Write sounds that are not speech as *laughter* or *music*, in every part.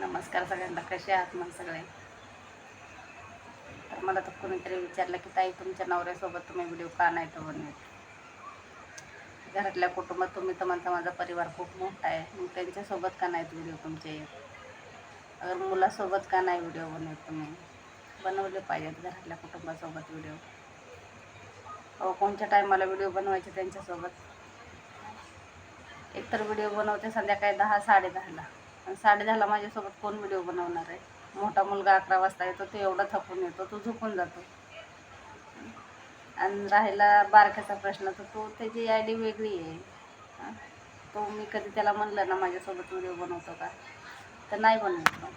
नमस्कार सगळ्यांना कसे आहात मग सगळे? तर मला तर कोणीतरी विचारलं की ताई तुमच्या नवऱ्यासोबत तुम्ही व्हिडिओ का नाही तर बनवत? घरातल्या कुटुंबात तुम्ही तर म्हणता माझा परिवार खूप मोठा आहे. मग त्यांच्यासोबत का नाहीत व्हिडिओ तुमचे येत? अगर मुलासोबत का नाही व्हिडिओ बनवत तुम्ही? बनवले पाहिजेत घरातल्या कुटुंबासोबत व्हिडिओ अहो कोणत्या टायमाला व्हिडिओ बनवायचे त्यांच्यासोबत? एकतर व्हिडिओ बनवते संध्याकाळी दहा साडे दहाला. साडे दहाला माझ्यासोबत कोण व्हिडिओ बनवणार आहे? मोठा मुलगा अकरा वाजता येतो तो एवढा थकून येतो तो झोपून जातो. आणि राहिला बारक्याचा प्रश्न तर तो त्याची आय डी वेगळी आहे. तो मी कधी त्याला म्हणलं ना माझ्यासोबत व्हिडिओ बनवतो का? तर नाही बनवतो.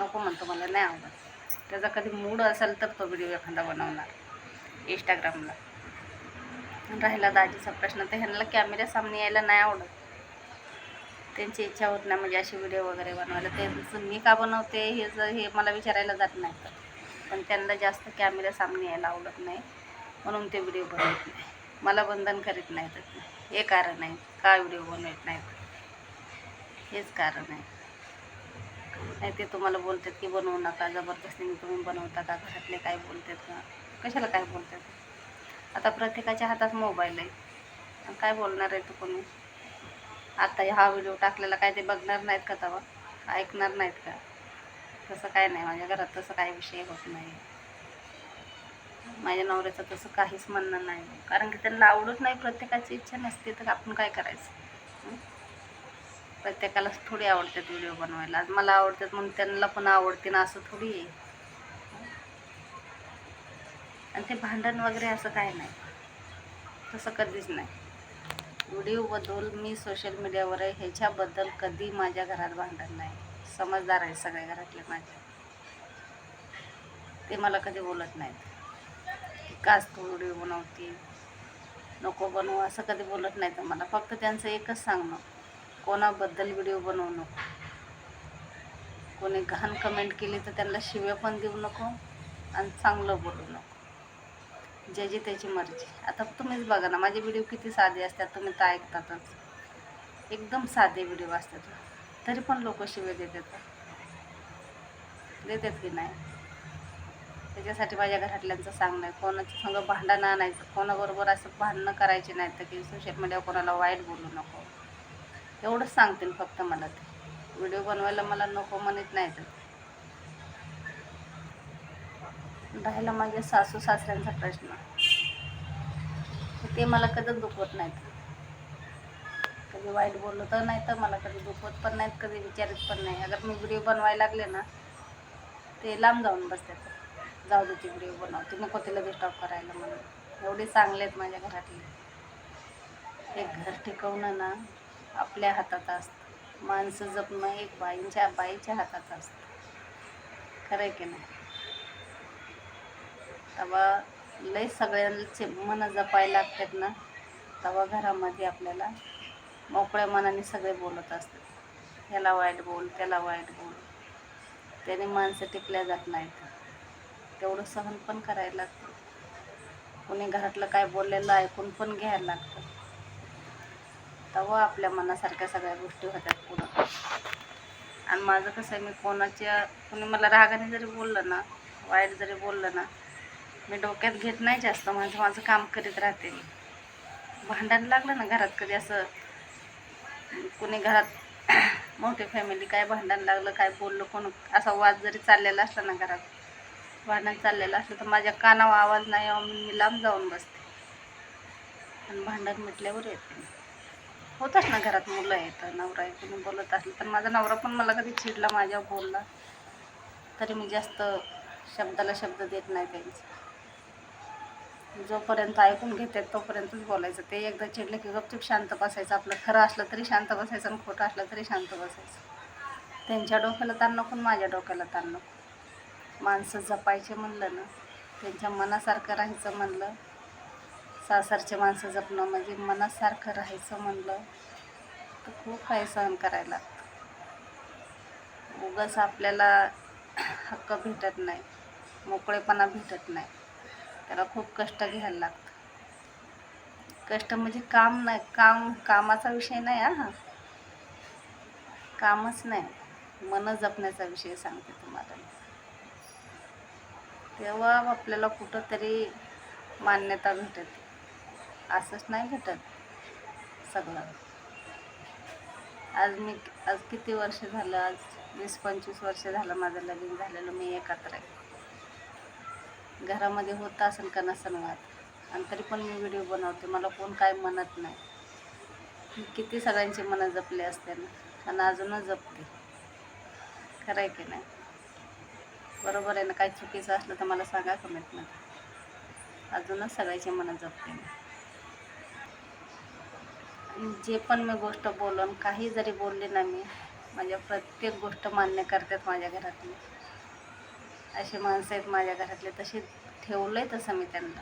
नको म्हणतो मला नाही आवडत. त्याचा कधी मूड असेल तर तो व्हिडिओ एखादा बनवणार इंस्टाग्रामला राहिला दाजीचा प्रश्न तर ह्यांना कॅमेऱ्यासामने यायला नाही आवडत. त्यांची इच्छा होत नाही म्हणजे असे व्हिडिओ वगैरे बनवायला. ते मी का बनवते हे जर हे मला विचारायला जात नाही तर. पण त्यांना जास्त कॅमेरा सामने यायला आवडत नाही. म्हणून ते व्हिडिओ बनवत नाही. मला बंधन करीत नाही तर हे कारण आहे. का व्हिडिओ बनवत नाहीत? हेच कारण आहे. नाही ते तुम्हाला बोलतात की बनवू नका जबरदस्तीने तुम्ही बनवता का? घरातले काय बोलतात का? कशाला काय बोलतात? आता प्रत्येकाच्या हातात मोबाईल आहे. काय बोलणार आहे तू कोणी? आता हा व्हिडिओ टाकलेला काय ते बघणार नाहीत का तेव्हा ऐकणार नाहीत का? तसं काय नाही माझ्या घरात तसं काही विषय होत नाही. माझ्या नवऱ्याचं तसं काहीच म्हणणं नाही. कारण की त्यांना आवडत नाही प्रत्येकाची इच्छा नसते तर आपण काय करायचं? प्रत्येकालाच थोडी आवडतात व्हिडिओ बनवायला. आज मला आवडतात म्हणून त्यांना पण आवडते ना असं थोडी आहे. आणि ते भांडण वगैरे असं काय नाही. तसं कधीच नाही. व्हिडिओबद्दल मी सोशल मीडियावर आहे ह्याच्याबद्दल कधी माझ्या घरात भांडण नाही. समजदार आहे सगळ्या घरातले माझे. ते मला कधी बोलत नाहीत. काच तू व्हिडिओ बनवते? नको बनवू असं कधी बोलत नाही तर मला. फक्त त्यांचं एकच सांगणं कोणाबद्दल व्हिडिओ बनवू नको? कोणी घाण कमेंट केली तर त्यांना शिव्या पण देऊ नको आणि चांगलं बोलू नको. ज्याची त्याची मर्जी. आता तुम्हीच बघा ना माझे व्हिडिओ किती साधे असतात तुम्ही तर ऐकतातच. एकदम साधे व्हिडिओ असतात. तरी पण लोक शिवे देतात. देतात की नाही? त्याच्यासाठी माझ्या घरातल्यांचं सांगणं आहे कोणाचं संग भांडण आणायचं कोणाबरोबर असं भांडणं करायचे नाही तर की सोशल मीडियावर कोणाला वाईट बोलू नको. एवढंच सांगतील फक्त मला ते. व्हिडिओ बनवायला मला नको म्हणत नाही तर राहिला माझ्या सासू सासऱ्यांचा प्रश्न. ते मला कधीच दुखवत नाहीत. कधी वाईट बोललो तर नाही तर मला कधी दुखवत पण नाहीत कधी विचारत पण नाही. अगर मी व्हिडिओ बनवायला लागले ना ते लांब जाऊन बसतात. जाऊ दे ती व्हिडिओ बनवते नको तिला डिस्टर्ब करायला म्हणून. एवढे चांगले आहेत माझ्या घरातले. एक घर टिकवणं ना आपल्या हातात असतं. माणसं जपणं एक बाईंच्या बाईच्या हातात असतं. खरं आहे की नाही? तेव्हा लय सगळ्यांचे मन जपायला लागतात ना तेव्हा घरामध्ये आपल्याला मोकळ्या मनाने सगळे बोलत असतात. ह्याला वाईट बोल त्याला वाईट बोल. त्याने माणसं टिकल्या जात नाहीत. तेवढं सहन पण करायला लागतं. कोणी घरातलं काय बोललेलं ऐकून पण घ्यायला लागतं. तेव्हा आपल्या मनासारख्या सगळ्या गोष्टी होतात पुढं. आणि माझं कसं आहे मी कोणाच्या कोणी मला रागाने जरी बोललं ना वाईट जरी बोललं ना मी डोक्यात घेत नाही जास्त माझं माझं काम करीत राहते. भांडण लागलं ना घरात कधी असं कोणी घरात *clears throat* मोठी फॅमिली काय भांडण लागलं काय बोललं कोण असा वाद जरी चाललेला असला ना घरात भांडण चाललेलं असलं तर माझ्या कानावर आवाज नाही म्हणून मी लांब जाऊन बसते. आणि भांडण मिटल्यावर येते. मी. होतच ना घरात मुलं येतं नवरा आहे कोणी बोलत असलं तर माझा नवरा पण मला कधी चिडला माझ्यावर बोलला. तरी मी जास्त शब्दाला शब्द देत नाही त्यांचा. जोपर्यंत ऐकून घेतात तोपर्यंतच बोलायचं. ते एकदा चिडलं की गपचूप शांत बसायचं. आपलं खरं असलं तरी शांत बसायचं आणि खोटं असलं तरी शांत बसायचं. त्यांच्या डोक्याला ताण नको माझ्या डोक्याला ताण नको. माणसं जपायचे म्हणलं ना त्यांच्या मनासारखं राहायचं म्हणलं. सासरचे माणसं जपणं म्हणजे मनासारखं राहायचं म्हणलं. तर खूप काही सहन करायला लागतं. उगाच आपल्याला हक्क भेटत नाही. मोकळेपणा भेटत नाही. त्याला खूप कष्ट घ्यायला लागतं. कष्ट म्हणजे काम नाही काम कामाचा विषय नाही हा. कामच नाही. मन जपण्याचा विषय सांगते तुम्हाला तेव्हा आपल्याला कुठंतरी मान्यता भेटत. असंच नाही भेटत सगळं. आज मी आज किती वर्ष झालं? आज वीस पंचवीस वर्ष झालं माझं लग्न झालेलं. मी एकत्र आहे. घरामध्ये होत असेल का नसेल वाद आणि तरी पण मी व्हिडिओ बनवते मला कोण काय म्हणत नाही. मी किती सगळ्यांची मनं जपली असते ना आणि अजूनच जपते. खरं आहे की नाही? बरोबर आहे ना काही चुकीचं असलं तर मला सांगा कमेंटमध्ये. अजूनच सगळ्याची मनं जपते मी. जे पण मी गोष्ट बोलून काही जरी बोलले ना मी माझ्या प्रत्येक गोष्ट मान्य करतात माझ्या घरातली. असे माणसं आहेत माझ्या घरातले तसे ठेवलं आहे तसं मी त्यांना.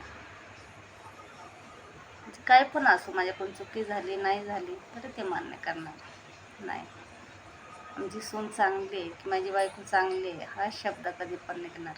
म्हणजे काय पण असो माझ्याकडून चुकी झाली नाही झाली तरी ते मान्य करणार. नाही. आमची सून चांगली आहे की माझी बायको चांगली आहे हा शब्द कधी पण निघणार.